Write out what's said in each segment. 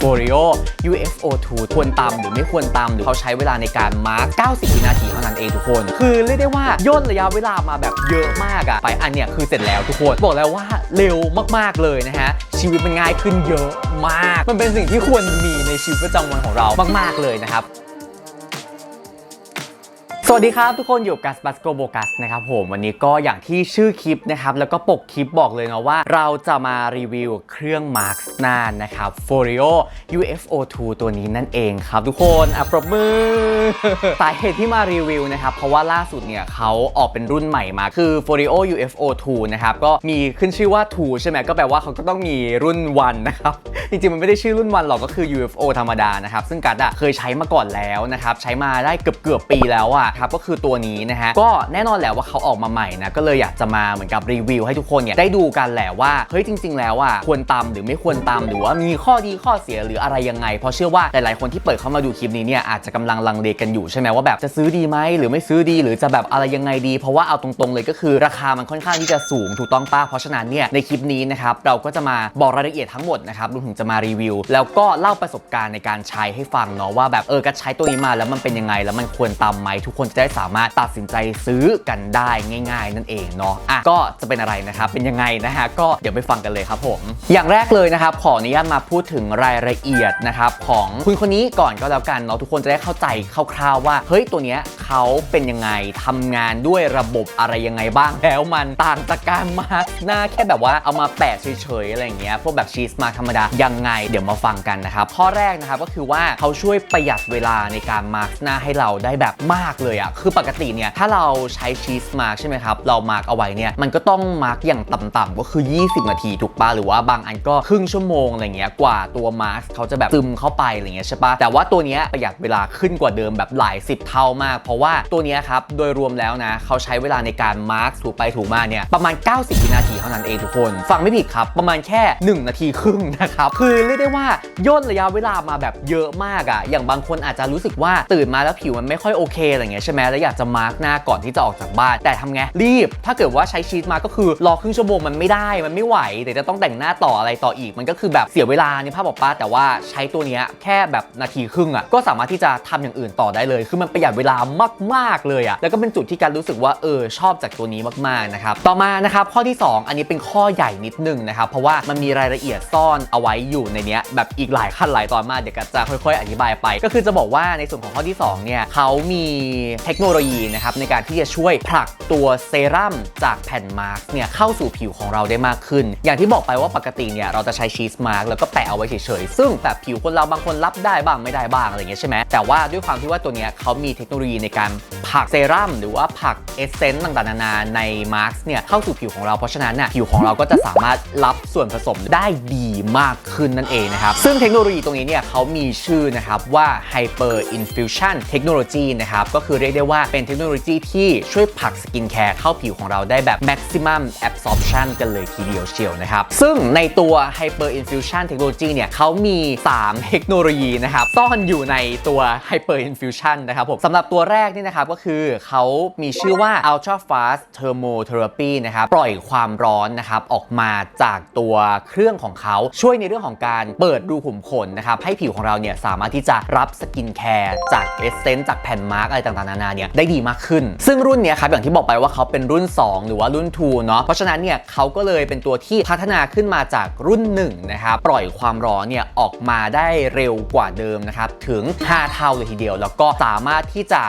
f o r i o UFO2 ควรตามหรือไม่ควรตามหรือเขาใช้เวลาในการมาร์ก90 วินาทีเท่านั้นเองทุกคน คือเรียกได้ว่าย่นระยะเวลามาแบบเยอะมากอะไปอันเนี้ยคือเสร็จแล้วทุกคน บอกแล้วว่าเร็วมากๆเลยนะฮะ ชีวิตมันง่ายขึ้นเยอะมาก มันเป็นสิ่งที่ควรมีในชีวิตประจำวันของเรามาก ๆเลยนะครับ สวัสดีครับทุกคนอยู่กับกัสบัสโกโบกัสนะครับผมวันนี้ก็อย่างที่ชื่อคลิปนะครับแล้วก็ปกคลิปบอกเลยนะว่า เราจะมารีวิวเครื่องมาร์คหน้านะครับ f o r i o UFO2 ตัวนี้นั่นเองครับทุกคนอะปรบมือ สาเหตุที่มารีวิวนะครับเพราะว่าล่าสุดเนี่ยเขาออกเป็นรุ่นใหม่มาคือ f o r i o UFO2 นะครับก็มีขึ้นชื่อว่า 2 ใช่ไหมก็แปลว่าเขาก็ต้องมีรุ่น1นะครับจริงๆมันไม่ได้ชื่อรุ่นวันหรอกก็คือ UFO ธรรมดานะครับซึ่งกัดอะเคยใช้มาก่อนแล้วนะครับใช้มาได้เกือบเกือบปีแล้วอะครับก็คือตัวนี้นะฮะก็แน่นอนแหละว่าเขาออกมาใหม่นะก็เลยอยากจะมาเหมือนกับรีวิวให้ทุกคนเนี่ยได้ดูกันแหละว่าเฮ้ยจริง ๆ แล้วอะควรตามหรือไม่ควรตามหรือว่ามีข้อดีข้อเสียหรืออะไรยังไง เพราะเชื่อว่าหลายๆคนที่เปิดเข้ามาดูคลิปนี้เนี่ยอาจจะกำลังลังเลกันอยู่ใช่ไหมว่าแบบจะซื้อดีไหมหรือไม่ซื้อดีหรือจะแบบอะไรยังไงดี เพราะว่าเอาตรงๆเลยก็คือราคามันค่อนข้างที่จะสูงถูกต้องป้าเพราะฉะนั้นเนี่ยในคลิปนี้นะครับเราก็จะมาบอกรายละเอียดทั้งหมดนะครับรวมถึงจะมารีวิว แล้วก็เล่าประสบการณ์ในการใช้ให้ฟังเนาะว่าแบบเออก็ใช้ตัวนี้มาแล้วมันเป็นยังไงแล้วมันควรตามไหมทุกคนจะได้สามารถตัดสินใจซื้อกันได้ง่าย ๆ นั่นเองเนาะอะก็จะเป็นอะไรนะครับเป็นยังไงนะฮะก็เดี๋ยวไปฟังกันเลยครับผม อย่างแรกเลยนะครับขออนุญาตมาพูดถึงรายละเอียดนะครับของคุณคนนี้ก่อนก็แล้วกันเนาะทุกคนจะได้เข้าใจคร่าวๆว่าเฮ้ยตัวเนี้ยเขาเป็นยังไงทำงานด้วยระบบอะไรยังไงบ้างแล้วมันต่างจากการมาหน้าแค่แบบว่าเอามาแปะเฉยๆอะไรอย่างเงี้ยพวกแบบชีสมาธรรมดายังไงเดี๋ยวมาฟังกันนะครับข้อแรกนะครับก็คือว่าเขาช่วยประหยัดเวลาในการมาร์กหน้าให้เราได้แบบมากเลยอะคือปกติเนี่ยถ้าเราใช้ชีสมาร์กใช่ไหมครับ เรามาร์กเอาไว้เนี่ยมันก็ต้องมาร์กอย่างต่ำๆก็คือ 20 นาทีถูกปะหรือว่าบางอันก็ครึ่งชั่วโมงอะไรเงี้ยกว่าตัวมาร์กเขาจะแบบซึมเข้าไปอะไรเงี้ยใช่ปะแต่ว่าตัวเนี้ยประหยัดเวลาขึ้นกว่าเดิมแบบหลายสิบเท่ามาก เพราะว่าตัวเนี้ยครับโดยรวมแล้วนะเขาใช้เวลาในการมาร์กถูกไปถูกมาเนี่ยประมาณ 90 วินาทีเท่านั้นเองทุกคน ฟังไม่ผิดครับ ประมาณแค่ 1 นาทีครึ่งนะครับคือเรียกได้ว่าย่นระยะเวลามาแบบเยอะมากอะ่ะอย่างบางคนอาจจะรู้สึกว่าตื่นมาแล้วผิวมันไม่ค่อยโอเคอะไรเงี้ยใช่ไหมแล้วอยากจะมาร์กหน้าก่อนที่จะออกจากบ้าน แต่ทำไงรีบ ถ้าเกิดว่าใช้ชีสมาก็คือรอครึ่งชั่วโมงมันไม่ได้มันไม่ไหวเดี๋ยวจะต้องแต่งหน้าต่ออะไรต่ออีก มันก็คือแบบเสียเวลาในภาพบอกป้าแต่ว่าใช้ตัวนี้แค่แบบนาทีครึ่งอะ่ะก็สามารถที่จะทำอย่างอื่นต่อได้เลย คือมันประหยัดเวลามาก ๆ เลยอะ่ะแล้วก็เป็นจุดที่การรู้สึกว่าเออชอบจากตัวนี้มากๆนะครับต่อมานะครับข้อที่ 2 อันนี้เป็นข้อใหญ่นิดนึงนะครับเพราะว่ามันมีรายละเอียดซ่อนเอาไว้อยู่ในนี้แบบอีกหลายขั้นหลายตอนมากเดี๋ยวก็จะค่อย ๆ อธิบายไป ก็คือจะบอกว่าในส่วนของข้อที่2เนี่ยเขามีเทคโนโลยีนะครับในการที่จะช่วยผลักตัวเซรั่มจากแผ่นมาร์กเนี่ยเข้าสู่ผิวของเราได้มากขึ้น อย่างที่บอกไปว่าปกติเนี่ยเราจะใช้ชีสมาร์กแล้วก็แปะเอาไว้เฉยๆ ซึ่งแบบผิวคนเราบางคนรับได้บ้างไม่ได้บ้างอะไรเงี้ยใช่ไหมแต่ว่าด้วยความที่ว่าตัวเนี้ยเขามีเทคโนโลยีในการผลักเซรั่มหรือว่าผลักเอเซนต์ต่างๆนานาในมาร์กเนี่ยเข้าสู่ผิวของเราเพราะฉะนั้นน่ะผิวของเราก็จะสามารถรับส่วนผสมได้ดีมากขึ้นนั่นเองนะครับซึ่งเทคโนโลยีตรงนี้เนี่ยเขามีชื่อนะครับว่า Hyper Infusion Technology นะครับก็คือเรียกได้ว่าเป็นเทคโนโลยีที่ช่วยผลักสกินแคร์เข้าผิวของเราได้แบบ maximum absorption กันเลยทีเดียวเชียวนะครับ ซึ่งในตัว Hyper Infusion Technology เนี่ยเขามี 3 เทคโนโลยีนะครับซ่อนอยู่ในตัว Hyper Infusion นะครับผมสำหรับตัวแรกนี่นะครับก็คือเขามีชื่อว่า Ultra Fast Thermotherapy นะครับปล่อยความร้อนนะครับออกมาจากตัวเครื่องของเขาช่วยในเรื่องของการเปิดรูขุมขนนะครับให้ผิวของเราเนี่ยสามารถที่จะรับสกินแคร์จากเอเซนต์จากแผ่นมาร์กอะไรต่างๆนานาเนี่ยได้ดีมากขึ้น ซึ่งรุ่นเนี้ยครับอย่างที่บอกไปว่าเขาเป็นรุ่น 2 หรือว่ารุ่น 2 เนาะเพราะฉะนั้นเนี่ยเขาก็เลยเป็นตัวที่พัฒนาขึ้นมาจากรุ่น1นะครับปล่อยความร้อนเนี่ยออกมาได้เร็วกว่าเดิมนะครับถึง 5 เท่าเลยทีเดียว แล้วก็สามารถที่จะ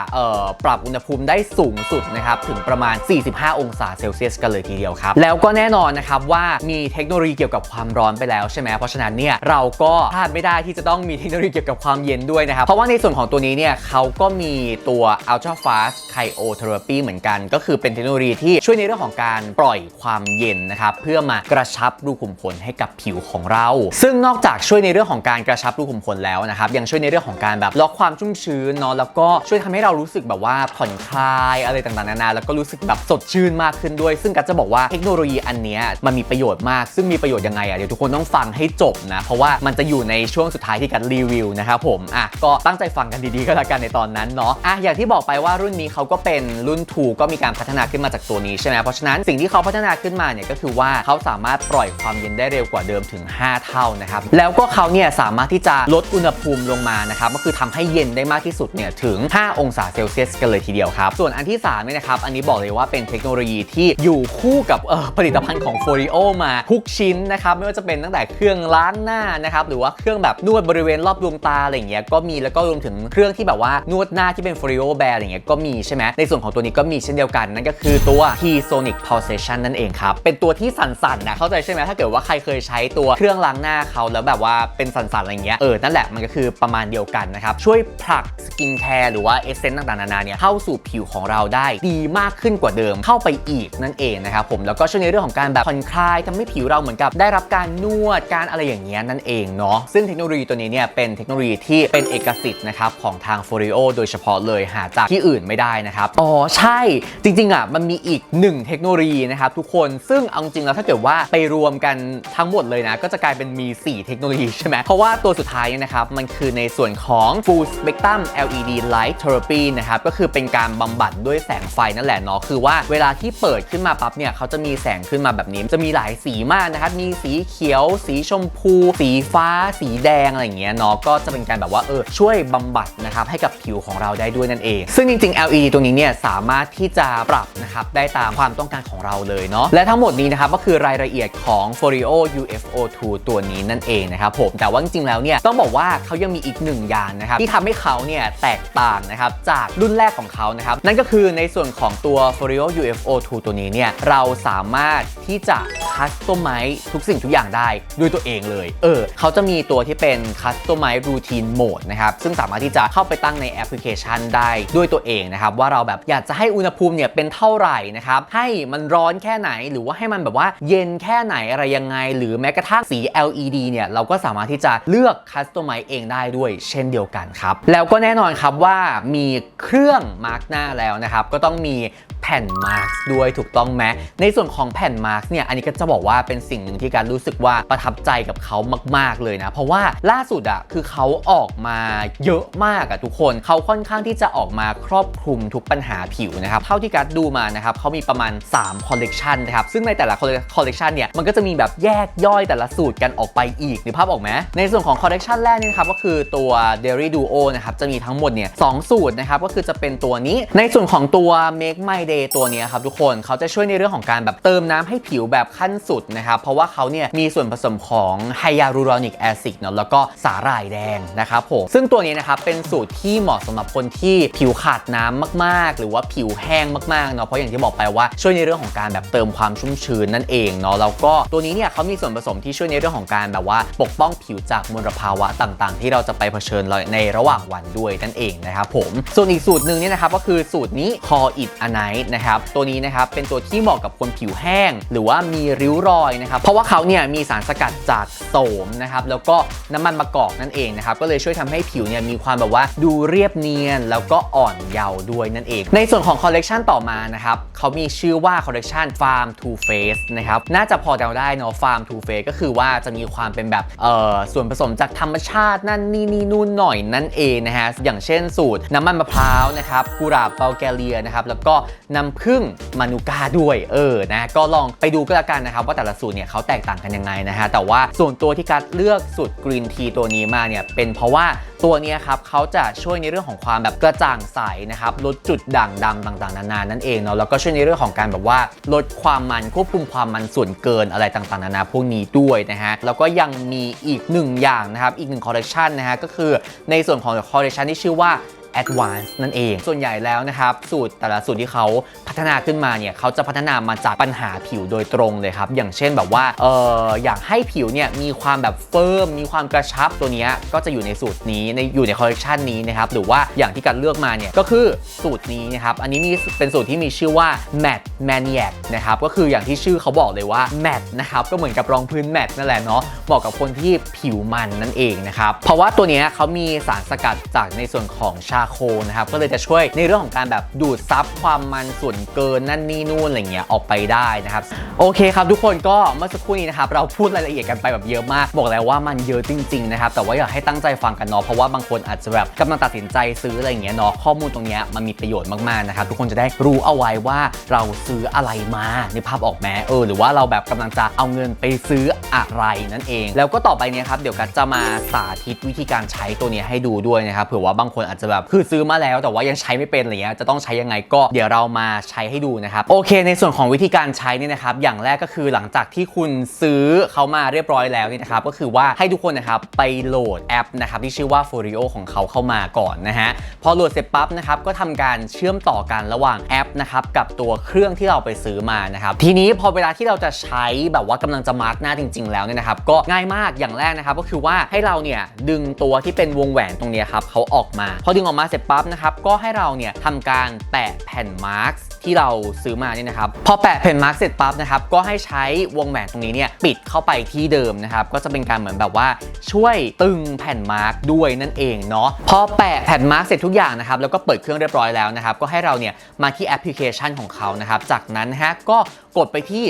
ปรับอุณหภูมิได้สูงสุดนะครับถึงประมาณ 45 องศาเซลเซียสกันเลยทีเดียวครับแล้วก็แน่นอนนะครับว่ามีเทคโนโลยีเกี่ยวกับความร้อนไปแล้วใช่ไหมเพราะฉะนั้นเนี่ยเราก็พลาดไม่ได้ที่จะต้องมีเทคโนโลยีเกี่ยวกับความเย็นด้วยนะครับเพราะว่าในส่วนของตัวนี้เนี่ยเขาก็มีตัว Ultra Fast Cryotherapy เหมือนกัน ก็คือเป็นเทคโนโลยีที่ช่วยในเรื่องของการปล่อยความเย็นนะครับเพื่อมากระชับรูขุมขนให้กับผิวของเรา ซึ่งนอกจากช่วยในเรื่องของการกระชับรูขุมขนแล้วนะครับยังช่วยในเรื่องของการแบบล็อกความชุ่มชื้นเนาะแล้วก็ช่วยทำให้เรารู้สึกแบบว่าผ่อนคลายอะไรต่างๆนานาแล้วก็รู้สึกแบบสดชื่นมากขึ้นด้วย ซึ่งกัจจะบอกว่าเทคโนโลยีอันนี้มันมีประโยชน์มาก ซึ่งมีประโยชน์ยังไงอะเดี๋ยวทุกคนต้องฟังให้จบนะ เพราะว่ามันจะอยู่ในช่วงสุดท้ายที่กัดรีวิวนะครับผมอะก็ตั้งใจฟังกันดีๆก็แล้วกันในตอนนั้นเนาะอะอย่างที่บอกไปว่ารุ่นนี้เขาก็เป็นรุ่น2ก็มีการพัฒนาขึ้นมาจากตัวนี้ใช่ไหมเพราะฉะนั้นสิ่งที่เขาพัฒนาขึ้นมาเนี่ยก็คือว่าเขาสามารถปล่อยความเย็นได้เร็วกว่าเดิมถึง 5 เท่านะครับ แล้วก็เขาเนี่ยสามารถที่จะลดอุณหภูมิลงมานะครับก็คือทำให้เย็นได้มากที่สุดเนี่ยถึง 5 องศาเซลเซียสกันเลยทีเดียวครับ ส่วนอันที่3เนี่ยนะครับอันนี้บอกเลยว่าเป็นเทคโนโลยีที่อยู่คู่กับออผลิตภัณฑ์ของ f o r i o มาทุกชิ้นนะครับไม่ว่าจะเป็นตั้งแต่เครื่องล้างหน้านะครับหรือว่าเครื่องแบบนวดบริเวณรอบดวงตาอะไรอย่างเงี้ยก็มีแล้วก็รวมถึงเครื่องที่แบบว่านวดหน้าที่เป็น f o r i o แบรอะไรอย่างเงี้ยก็มีใช่ไหมในส่วนของตัวนี้ก็มีเช่นเดียวกัน นั่นก็คือตัว T Sonic Pulsation นั่นเองครับ เป็นตัวที่สั่นๆนะเข้าใจใช่ไหมถ้าเกิดว่าใครเคยใช้ตัวเครื่องล้างหน้าเขาแล้วแบบว่าเป็นสั่นๆอะไรเงี้ยเออนั่นแหละมันก็คือประมาณเดียวกันนะครับช่วยผลักสกินแคร์หรือว่าเอเซนต์ต่างๆนานาเนี่ยเข้าสู่ผิวของเราได้ดีมากขึ้นกว่าเดิมเข้าไปอีกนั่นเองนะครับผมแล้วก็ช่วยในเรื่องของการแบบผ่อนคลายทำให้ผิวเราเหมือนกับ ได้รับการนวดการอะไรอย่างเงี้ยนั่นเองเนาะซึ่งเทคโนโลยีตัวนี้เนี่ยเป็นเทคโนโลยีที่เป็นเอกสิทธิ์นะครับของทาง f o r i o โดยเฉพาะเลยหาจากที่อื่นไม่ได้นะครับ อ๋อใช่จริงๆอะมันมีอีกหนึ่งเทคโนโลยีนะครับทุกคนซึ่งเอาจริงๆแล้วถ้าเกิดว่าไปรวมกันทั้งหมดเลยนะ ก็จะกลายเป็นมี 4 เทคโนโลยีใช่ไหมเพราะว่าตัวสุดท้ายเนี่ยนะครับ มันคือในส่วนของ Full Spectrum LED Light Therapy นะครับ ก็คือเป็นการบำบัดด้วยแสงไฟนั่นแหละเนาะคือว่าเวลาที่เปิดขึ้นมาปั๊บเนี่ยเขาจะมีแสงขึ้นมาแบบนี้ จะมีหลายสีมากนะครับ มีสีเขียว สีชมพู สีฟ้า สีแดงอะไรอย่างเงี้ยเนาะก็จะเป็นการแบบว่าเออช่วยบำบัดนะครับให้กับผิวของเราได้ด้วยนั่นเองซึ่งจริงๆ LED ตัวนี้เนี่ยสามารถที่จะปรับนะครับได้ตามความต้องการของเราเลยเนาะและทั้งหมดนี้นะครับก็คือรายละเอียดของ f o r i o UFO2 ตัวนี้นั่นเองนะครับผมแต่ว่าจริงๆแล้วเนี่ยต้องบอกว่าเขายังมีอีกหนึ่งอย่างนะครับที่ทำให้เขาเนี่ยแตกต่างนะครับจากรุ่นแรกของเขานะครับนั่นก็คือในส่วนของตัว f o r i o UFO2 ตัวนี้เนี่ยเราสามารถที่จะคัสตอมไมซ์ทุกสิ่งทุกอย่างได้ด้วยตัวเองเลย เออเขาจะมีตัวที่เป็นคัสตอมไมซ์รูทีนโหมดนะครับซึ่งสามารถที่จะเข้าไปตั้งในแอปพลิเคชันได้ด้วยตัวเองนะครับว่าเราแบบอยากจะให้อุณหภูมิเนี่ยเป็นเท่าไหร่นะครับให้มันร้อนแค่ไหนหรือว่าให้มันแบบว่าเย็นแค่ไหนอะไรยังไง หรือแม้กระทั่งสี LED เนี่ยเราก็สามารถที่จะเลือกคัสตอมไมเองได้ด้วยเช่นเดียวกันครับแล้วก็แน่นอนครับว่ามีเครื่องมาร์กหน้าแล้วนะครับก็ต้องมีแผ่นมาร์กด้วยถูกต้องไหมในส่วนของแผ่นมาร์กเนี่ยอันนี้ก็จะบอกว่าเป็นสิ่งหนึ่งที่การรู้สึกว่าประทับใจกับเขามาก ๆเลยนะ เพราะว่าล่าสุดอะคือเขาออกมาเยอะมากอะทุกคนเขาค่อนข้างที่จะออกมาครอบคลุมทุกปัญหาผิวนะครับเท่าที่การดูมานะครับเขามีประมาณ3คอลเลกชันนะครับซึ่งในแต่ละคอลเลกชันเนี่ยมันก็จะมีแบบแยกย่อยแต่ละสูตรกันออกไปอีกนึกภาพออกไหมในส่วนของคอลเลกชันแรกนี่นะครับก็คือตัว Dairy Duo นะครับจะมีทั้งหมดเนี่ยสองสูตรนะครับก็คือจะเป็นตัวนี้ในส่วนของตัว Make My Day ตัวนี้ครับทุกคนเขาจะช่วยในเรื่องของการแบบเติมน้ำให้ผิวแบบขั้นสุดนะครับเพราะว่าเขาเนี่ยมีส่วนผสมของไฮยาลูรอนิกแอซิดเนาะแล้วก็สาหร่ายแดงนะครับผมซึ่งตัวนี้นะครับเป็นสูตรที่เหมาะสำหรับคนที่ผิวขาดน้ำมาก ๆ หรือว่าผิวแห้งมากๆเนาะเพราะอย่างที่บอกไปว่าช่วยในเรื่องของการแบบเติมความชุ่มชื้นนั่นเองเนาะแล้วก็ตัวนี้เนี่ยเขามีส่วนผสมที่ช่วยในเรื่องของการแบบว่าปกป้องผิวจากมลภาวะต่างๆ ที่เราจะไปเผชิญในระหว่างวันด้วยนั่นเองนะครับผมส่วนอีกสูตรหนึ่งเนี่ยนะครับก็คือสูตรนี้ Call It a Night นะครับตัวนี้นะครับเป็นตัวที่เหมาะกับคนผิวแห้ง หรือว่ามีริ้วรอยนะครับเพราะว่าเขาเนี่ยมีสารสกัดจากโสมนะครับแล้วก็น้ำมันมะกอกนั่นเองนะครับก็เลยช่วยทำให้ผิวเนี่ยมีความแบบว่าดูเรียบเนียนแล้วก็อ่อนเยาว์ด้วยนั่นเอง ในส่วนของคอลเลกชันต่อมานะครับเขามีชื่อว่าคอลเลกชัน Farm to Face นะครับน่าจะพอเดาได้เนาะ Farm to Face ก็คือว่าจะมีความเป็นแบบเอ่อส่วนผสมจากธรรมชาตินั่นนี่นี่นู่นหน่อยนั่นเองนะฮะอย่างเช่นสูตรน้ำมันมะพร้าวนะครับกุหลาบเบลแกเรียนะครับแล้วก็น้ำผึ้งมานูก้าด้วยเออนะก็ลองไปดูก็แล้วกันนะครับว่าแต่ละสูตรเนี่ยเขาแตกต่างกันยังไงนะฮะแต่ว่าส่วนตัวที่กัดเลือกสูตรกรีนทีตัวนี้มาเนี่ยเป็นเพราะว่าตัวนี้ครับเขาจะช่วยในเรื่องของความแบบกระจ่างใสนะครับลดจุดด่างดำต่างๆนานานั่นเองเนาะแล้วก็ช่วยในเรื่องของการแบบว่าลดความมันควบคุมความมันส่วนเกินอะไรต่างๆนานาพวกนี้ด้วยนะฮะแล้วก็ยังมีอีกหนึ่งอย่างนะครับอีกหนึ่งคอลเลคชันนะฮะก็คือในส่วนของคอลเลคชันที่ชื่อว่า Advance นั่นเอง ส่วนใหญ่แล้วนะครับสูตรแต่ละสูตรที่เขาพัฒนาขึ้นมาเนี่ยเขาจะพัฒนามาจากปัญหาผิวโดยตรงเลยครับ อย่างเช่นแบบว่าเอออยากให้ผิวเนี่ยมีความแบบเฟิร์มมีความกระชับตัวนี้ก็จะอยู่ในสูตรนี้ในอยู่ในคอลเลคชันนี้นะครับหรือว่าอย่างที่การเลือกมาเนี่ยก็คือสูตรนี้นะครับอันนี้มีเป็นสูตรที่มีชื่อว่า Matte Maniac นะครับก็คืออย่างที่ชื่อเขาบอกเลยว่า Matte นะครับก็เหมือนกับรองพื้นแมตนั่นแหละเนาะเหมาะกับคนที่ผิวมันนั่นเองนะครับเพราะว่าตัวนี้เขามีสารสกัดจากในส่วนของชาโคนะครับ ก็เลยจะช่วยในเรื่องของการแบบดูดซับความมันส่วนเกินนั่นนี่นู่นอะไรเงี้ยออกไปได้นะครับ โอเคครับทุกคนก็เมื่อสักครู่นี้นะครับเราพูดรายละเอียดกันไปแบบเยอะมาก บอกแล้วว่ามันเยอะจริงๆนะครับแต่ว่าอยากให้ตั้งใจฟังกันเนาะเพราะว่าบางคนอาจจะแบบกำลังตัดสินใจซื้ออะไรเงี้ยเนาะข้อมูลตรงเนี้ยมันมีประโยชน์มากๆนะครับทุกคนจะได้รู้เอาไว้ว่าเราซื้ออะไรมาในภาพออกแม้เออหรือว่าเราแบบกำลังจะเอาเงินไปซื้ออะไรนั่นเอง แล้วก็ต่อไปเนี่ยครับเดี๋ยวกัจะมาสาธิตวิธีการใช้ตัวนี้ให้ดูด้วยนะครับเผื่อว่าบางคนอาจจะแบบคือซื้อมาแล้วแต่ว่ายังใช้ไม่เป็นอะไรเงี้ยจะต้องใช้ยังไงก็เดี๋ยวเรามาใช้ให้ดูนะครับโอเค ในส่วนของวิธีการใช้นี่นะครับอย่างแรกก็คือหลังจากที่คุณซื้อเขามาเรียบร้อยแล้วนี่นะครับก็คือว่าให้ทุกคนนะครับไปโหลดแอปนะครับที่ชื่อว่า f o r i o ของเขาเข้ามาก่อนนะฮะพอโหลดเสร็จปั๊บนะครับก็ทำการเชื่อมต่อกันระหว่างแอปนะครับกับตัวเครื่องที่เราไปซื้อมานะครับทีนี้พอเวลาที่เราจะใช้แบบว่ากำลังจะมาร์กหน้าจริง ๆ แล้วเนี่ยนะครับก็ง่ายมากอย่างแรกนะครับก็คือว่าให้เราเนี่ยดึงตัวที่เป็นวงแหวนตรงนี้ครับเขาออกมาพอดึงออกมาาเสร็จปั๊บนะครับก็ให้เราเนี่ยทำการแปะแผ่นมาร์กที่เราซื้อมาเนี่ยนะครับพอแปะแผ่นมาร์กเสร็จปั๊บนะครับก็ให้ใช้วงแหวนตรงนี้เนี่ยปิดเข้าไปที่เดิมนะครับก็จะเป็นการเหมือนแบบว่าช่วยตึงแผ่นมาร์กด้วยนั่นเองเนาะพอแปะแผ่นมาร์กเสร็จทุกอย่างนะครับแล้วก็เปิดเครื่องเรียบร้อยแล้วนะครับก็ให้เราเนี่ยมาที่แอปพลิเคชันของเขานะครับจากนั้นฮะก็กดไปที่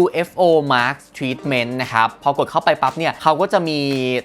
UFO Mark Treatment นะครับพอกดเข้าไปปั๊บเนี่ยเขาก็จะมี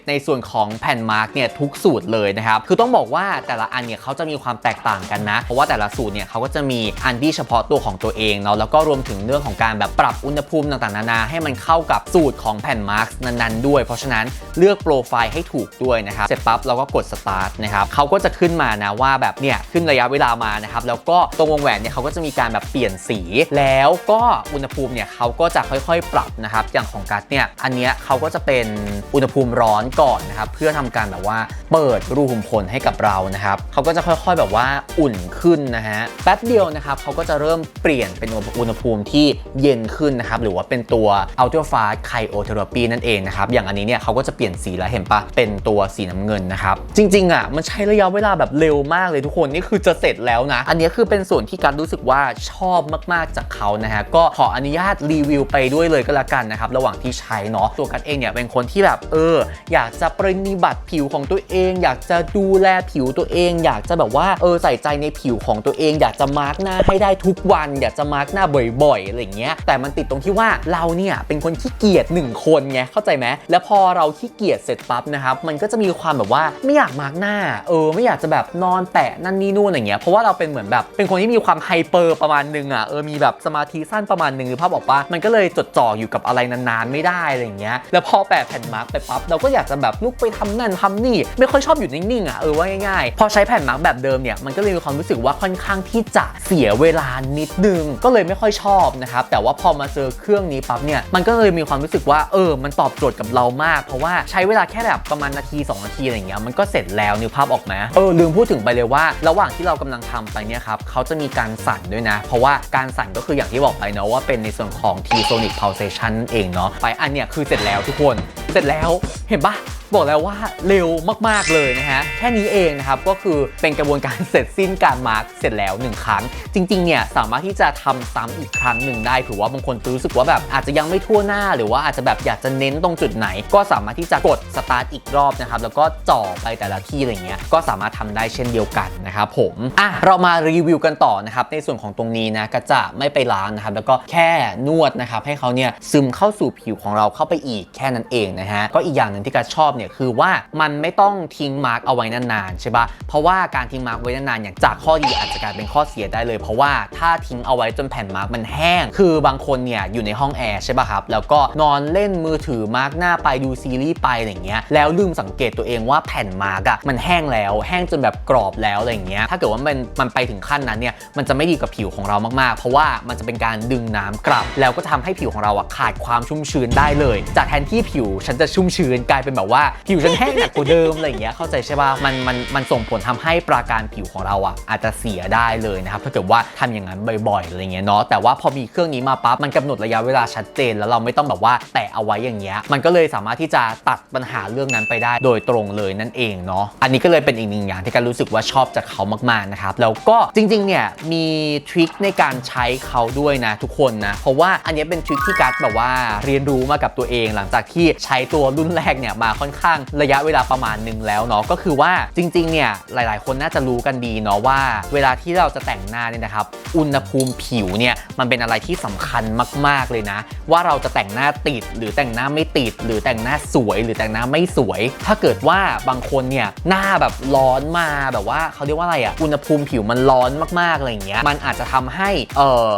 ในส่วนของแผ่นมาร์กเนี่ยทุกสูตรเลยนะครับคือต้องบอกว่าแต่ละอันเนี่ยเขาจะมีความแตกต่างกันนะ เพราะว่าแต่ละสูตรเนี่ยเขาก็จะมีอันที่เฉพาะตัวของตัวเองเนาะแล้วก็รวมถึงเรื่องของการแบบปรับอุณหภูมิต่างๆนานา ให้มันเข้ากับสูตรของแผ่นมาร์กนั้นๆ ด้วย เพราะฉะนั้นเลือกโปรไฟล์ให้ถูกด้วยนะครับเสร็จปั๊บเราก็กด start นะครับเขาก็จะขึ้นมานะว่าแบบเนี่ยขึ้นระยะเวลามานะครับแล้วก็ตรงวงแหวนเนี่ยเขาก็จะมีการแบบเปลี่ยนสีแล้วก็อุณหภูมิเนี่ยเขาก็จะค่อยๆ ปรับนะครับ อย่างของกัสเนี่ย อันเนี้ยเขาก็จะเป็นอุณหภูมิร้อนก่อนนะครับ เพื่อทำการแบบว่าเปิดรูขุมขนให้กับเรานะครับ เขาก็จะค่อยๆแบบว่าอุ่นขึ้นนะฮะ แป๊บเดียวนะครับเขาก็จะเริ่มเปลี่ยนเป็นอุณหภูมิที่เย็นขึ้นนะครับ หรือว่าเป็นตัว Ultra Fast Cryotherapy นั่นเองนะครับ อย่างอันนี้เนี่ยเขาก็จะเปลี่ยนสีแล้วเห็นปะเป็นตัวสีน้ำเงินนะครับ จริงๆอะมันใช้ระยะเวลาแบบเร็วมากเลยทุกคน นี่คือจะเสร็จแล้วนะ อันนี้คือเป็นส่วนที่การรู้สึกว่าชอบมากๆจากเขานะฮะ ก็ขออนุญาตรีวิวไปด้วยเลยก็แล้วกันนะครับระหว่างที่ใช้เนาะตัวกันเองเนี่ยเป็นคนที่แบบเออ อยากจะปรินิบัติผิวของตัวเอง อยากจะดูแลผิวตัวเอง อยากจะแบบว่าเออใส่ใจในผิวของตัวเอง อยากจะมาร์กหน้าให้ได้ทุกวัน อยากจะมาร์กหน้าบ่อยๆอะไรเงี้ยแต่มันติดตรงที่ว่าเราเนี่ยเป็นคนขี้เกียจหนึ่งคนไงเข้าใจไหมแล้วพอเราขี้เกียจเสร็จปั๊บนะครับมันก็จะมีความแบบว่าไม่อยากมาร์กหน้าเออไม่อยากจะแบบนอนแปะนั่นนี่นู่นอย่างเงี้ยเพราะว่าเราเป็นเหมือนแบบเป็นคนที่มีความไฮเปอร์ประมาณนึงอะเออมีแบบสมาธิสั้นประมาณนึงหรือภาพบอกว่ามันก็เลยจดจ่ออยู่กับอะไรนานๆไม่ได้อะไรอย่างเงี้ยแล้วพอแปะแผ่นมาร์กไปปั๊บเราก็อยากจะแบบลุกไปทำนั่นทำนี่ ไม่ค่อยชอบอยู่นิ่งๆอะเออว่าง่ายๆ พอใช้แผ่นมาร์กแบบเดิมเนี่ยมันก็เลยมีความรู้สึกว่าค่อนข้างที่จะเสียเวลานิดนึงก็เลยไม่ค่อยชอบนะครับแต่ว่าพอมาเจอเครื่องนี้ปั๊บเนี่ยมันก็เลยมีความรู้สึกว่าเออ มันตอบโจทย์กับเรามาก เพราะว่าใช้เวลาแค่แบบประมาณนาที 2 นาทีอะไรอย่างเงี้ยมันก็เสร็จแล้วนึกภาพออกไหมเออลืมพูดถึงไปเลยว่า ระหว่างที่เรากำลังทำไปเนี่ยครับเขาจะมีการสั่นด้วยนะ เพราะว่าการสั่นก็คืออย่างที่บอกไปเนาะว่าเป็นในส่วนของ T sonic pulsation นั่นเองเนาะไปอันเนี้ยคือเสร็จแล้วทุกคนเสร็จแล้วเห็นปะบอกแล้วว่าเร็วมากๆเลยนะฮะ แค่นี้เองนะครับ ก็คือเป็นกระบวนการเสร็จสิ้นการมาร์กเสร็จแล้ว 1 ครั้ง จริง ๆ เนี่ยสามารถที่จะทำซ้ำอีกครั้งหนึ่งได้ถือว่าบางคนรู้สึกว่าแบบอาจจะยังไม่ทั่วหน้า หรือว่าอาจจะแบบอยากจะเน้นตรงจุดไหน ก็สามารถที่จะกดสตาร์ทอีกรอบนะครับ แล้วก็จ่อไปแต่ละที่อะไรเงี้ยก็สามารถทำได้เช่นเดียวกันนะครับผมอะเรามารีวิวกันต่อนะครับในส่วนของตรงนี้นะก็จะไม่ไปล้างนะครับแล้วก็แค่นวดนะครับให้เขาเนี่ยซึมเข้าสู่ผิวของเราเข้าไปอีกแค่นั้นเองนะฮะก็อีกอย่างหนึ่งที่กัสชอบเนี่ยคือว่ามันไม่ต้องทิ้งมาร์กเอาไว้นานๆใช่ปะเพราะว่าการทิ้งมาร์กไว้นานๆอย่างจากข้อดีอาจจะกลายเป็นข้อเสียได้เลย เพราะว่าถ้าทิ้งเอาไว้จนแผ่นมาร์กมันแห้ง คือบางคนเนี่ยอยู่ในห้องแอร์ใช่ปะครับแล้วก็นอนเล่นมือถือมาร์กหน้าไปดูซีรีส์ไปอะไรเงี้ยแล้วลืมสังเกตตัวเองว่าแผ่นมาร์กอะมันแห้งแล้ว แห้งจนแบบกรอบแล้วอะไรเงี้ยถ้าเกิดว่ามันมันไปถึงขั้นนั้นเนี่ยมันจะไม่ดีกับผิวของเรามากๆ เพราะว่ามันจะเป็นการดึงน้ำกลับ แล้วก็ทำให้ผิวของเราอะขาดความชุ่มชื้นได้เลย จากแทนที่ผิวฉันจะชุ่มชื้นกลายเป็นแบบว่าผิวฉันแห้งหนักกว่าเดิมอะไรอย่างเงี้ยเข้าใจใช่ป่ะมันมันมันส่งผลทำให้ปราการผิวของเราอะอาจจะเสียได้เลยนะครับถ้าเกิดว่าทำอย่างนั้นบ่อยๆอะไรเงี้ยเนาะแต่ว่าพอมีเครื่องนี้มาปั๊บมันกำหนดระยะเวลาชัดเจน แล้วเราไม่ต้องแบบว่าแตะเอาไว้อย่างเงี้ยมันก็เลยสามารถที่จะตัดปัญหาเรื่องนั้นไปได้ โดยตรงเลยนั่นเองเนาะอันนี้ก็เลยเป็นอีกหนึ่งอย่างที่การรู้สึกว่าชอบจากเขามากๆนะครับแล้วก็จริงๆเนี่ยมีทริคในการใช้เขาด้วยนะทุกคนนะ เพราะว่าอันนี้เป็นทริคที่กัสแบบว่าเรียนรู้มากับตัวเอง หลังจากที่ใช้ตัวรุ่นแรกเนี่ยมาค่อนข้างระยะเวลาประมาณหนึ่งแล้วเนาะก็คือว่าจริงๆเนี่ยหลาย ๆ คนน่าจะรู้กันดีเนาะว่า เวลาที่เราจะแต่งหน้าเนี่ยนะครับอุณหภูมิผิวเนี่ยมันเป็นอะไรที่สำคัญมาก ๆ เลยนะ ว่าเราจะแต่งหน้าติดหรือแต่งหน้าไม่ติด หรือแต่งหน้าสวย หรือแต่งหน้าไม่สวย ถ้าเกิดว่าบางคนเนี่ยหน้าแบบร้อนมาแบบว่าเขาเรียกว่าอะไรอะอุณหภูมิผิวมันร้อนมากๆอะไรอย่างเงี้ยมันอาจจะทำให้เอ่อ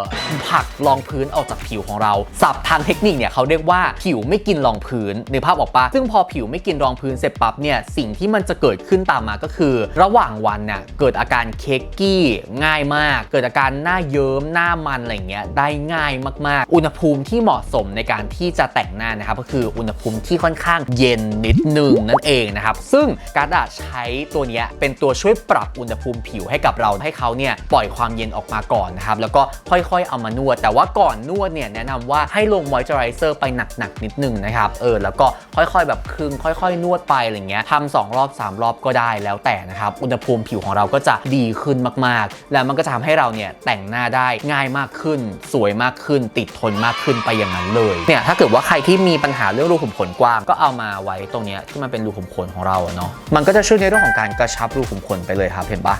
ผักรองพื้นออกจากผิวของเราศัพท์ทางเทคนิคเนี่ยเขาเรียกว่าผิวไม่กินรองพื้นในกภาพออกปะซึ่งพอผิวไม่กินรองพื้นเสร็จปั๊บเนี่ยสิ่งที่มันจะเกิดขึ้นตามมาก็คือ ระหว่างวันเนี่ยเกิดอาการเค้กกี้ง่ายมาก เกิดอาการหน้าเยิ้มหน้ามันอะไรเงี้ยได้ง่ายมากๆ อุณหภูมิที่เหมาะสมในการที่จะแต่งหน้านะครับก็คืออุณหภูมิที่ค่อนข้างเย็นนิดหนึ่งนั่นเองนะครับซึ่งการดาใช้ตัวนี้เป็นตัวช่วยปรับอุณหภูมิผิวให้กับเราให้เขาเนี่ยปล่อยความเย็นออกมาก่อนนะครับแล้วก็ค่อยๆเอามานวดแต่ว่าก่อนนวดเนี่ยแนะนำว่าให้ลงมอยเจอไรเซอร์ไปหนักๆนิดนึงนะครับ เออ แล้วก็ค่อยๆ แบบคึงค่อย ๆ นวดไปอะไรเงี้ยทำสองรอบ 3 รอบก็ได้แล้วแต่นะครับ อุณหภูมิผิวของเราก็จะดีขึ้นมากๆ แล้วมันก็จะทำให้เราเนี่ยแต่งหน้าได้ง่ายมากขึ้น สวยมากขึ้น ติดทนมากขึ้นไปอย่างนั้นเลยเนี่ยถ้าเกิดว่าใครที่มีปัญหาเรื่องรูขุมขนกว้างก็เอามาไว้ตรงเนี้ยที่มันเป็นรูขุมขนของเราเนาะมันก็จะช่วยในเรื่องของการกระชับรูขุมขนไปเลยครับเห็นปะ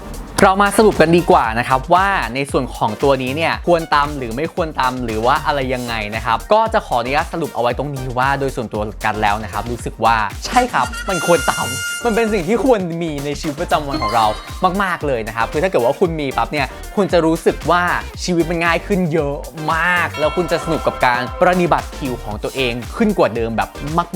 เรามาสรุปกันดีกว่านะครับว่าในส่วนของตัวนี้เนี่ยควรตำหรือไม่ควรตำหรือว่าอะไรยังไงนะครับก็จะขออนุญาตสรุปเอาไว้ตรงนี้ว่าโดยส่วนตัวกันแล้วนะครับรู้สึกว่าใช่ครับมันควรตำมันเป็นสิ่งที่ควรมีในชีวิตประจำวันของเรามาก ๆเลยนะครับคือถ้าเกิดว่าคุณมีปั๊บเนี่ยคุณจะรู้สึกว่าชีวิตมันง่ายขึ้นเยอะมาก แล้วคุณจะสนุกกับการปฏิบัติผิวของตัวเองขึ้นกว่าเดิมแบบ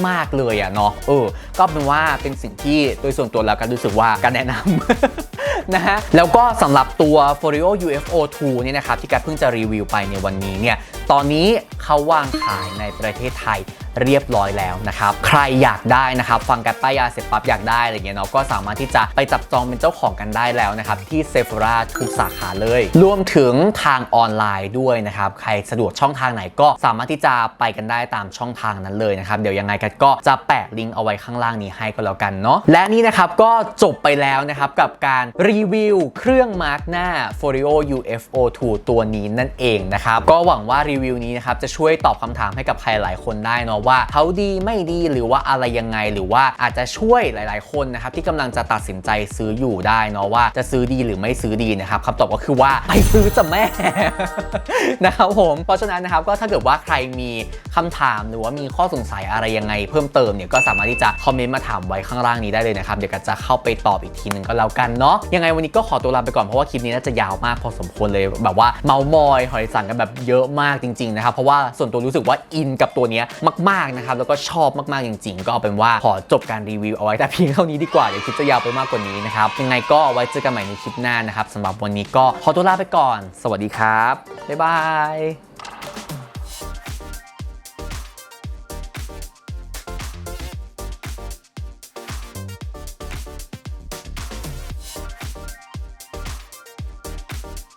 มาก ๆเลยอะเนาะเออ ก็เป็นว่าเป็นสิ่งที่โดยส่วนตัวแล้วกันรู้สึกว่าการแนะนำ นะฮะแล้วก็สำหรับตัว f o r i o UFO 2เนี่ยนะครับที่กัดเพิ่งจะรีวิวไปในวันนี้เนี่ย ตอนนี้เขาวางขายในประเทศไทยเรียบร้อยแล้วนะครับ ใครอยากได้นะครับ ฟังกัดป้ายยาเสร็จปั๊บอยากได้อะไรเงี้ยเนาะก็สามารถที่จะไปจับจองเป็นเจ้าของกันได้แล้วนะครับ ที่เซฟราทุกสาขาเลย รวมถึงทางออนไลน์ด้วยนะครับ ใครสะดวกช่องทางไหนก็สามารถที่จะไปกันได้ตามช่องทางนั้นเลยนะครับ เดี๋ยวยังไงกันก็จะแปะลิงก์เอาไว้ข้างล่างนี้ให้ก็แล้วกันเนาะและนี่นะครับก็จบไปแล้วนะครับกับการรีวิวเครื่องมาร์กหน้า f o r i o UFO 2 ตัวนี้นั่นเองนะครับก็หวังว่ารีวิวนี้นะครับจะช่วยตอบคำถามให้กับใครหลายคนได้เนาะว่าเขาดีไม่ดีหรือว่าอะไรยังไง หรือว่าอาจจะช่วยหลาย ๆ คนนะครับที่กำลังจะตัดสินใจซื้ออยู่ได้เนาะว่าจะซื้อดีหรือไม่ซื้อดีนะครับคำตอบก็คือว่าไปซื้อจะแม่นะครับผมเพราะฉะนั้นนะครับก็ถ้าเกิดว่าใครมีคำถามหรือว่ามีข้อสงสัยอะไรยังไง เพิ่มเติมเนี่ยก็สามารถที่จะคอมเมนต์มาถามไว้ข้างล่างนี้ได้เลยนะครับเดี๋ยวก็จะเข้าไปตอบอีกทีหนึงก็แล้วกันเนาะยังไงวันนี้ก็ขอตัวลาไปก่อนเพราะว่าคลิปนี้น่าจะยาวมากพอสมควรเลยแบบว่าเมามอยหอยสังกันแบบเยอะมากจริงๆนะครับเพราะว่าส่วนตัวรู้สึกว่าอินกับตัวเนี้ยมากๆนะครับแล้วก็ชอบมากๆจริง ๆ ก็เอาเป็นว่าขอจบการรีวิวเอาไว้แต่เพียงเท่านี้ดีกว่าเดี๋ยวคลิปจะยาวไปมากกว่านี้นะครับยังไงก็ไว้เจอกันใหม่ในคลิปหน้านะครับสำหรับวันนี้ก็ขอตัวลาไปก่อน สวัสดีครับบ๊ายบาย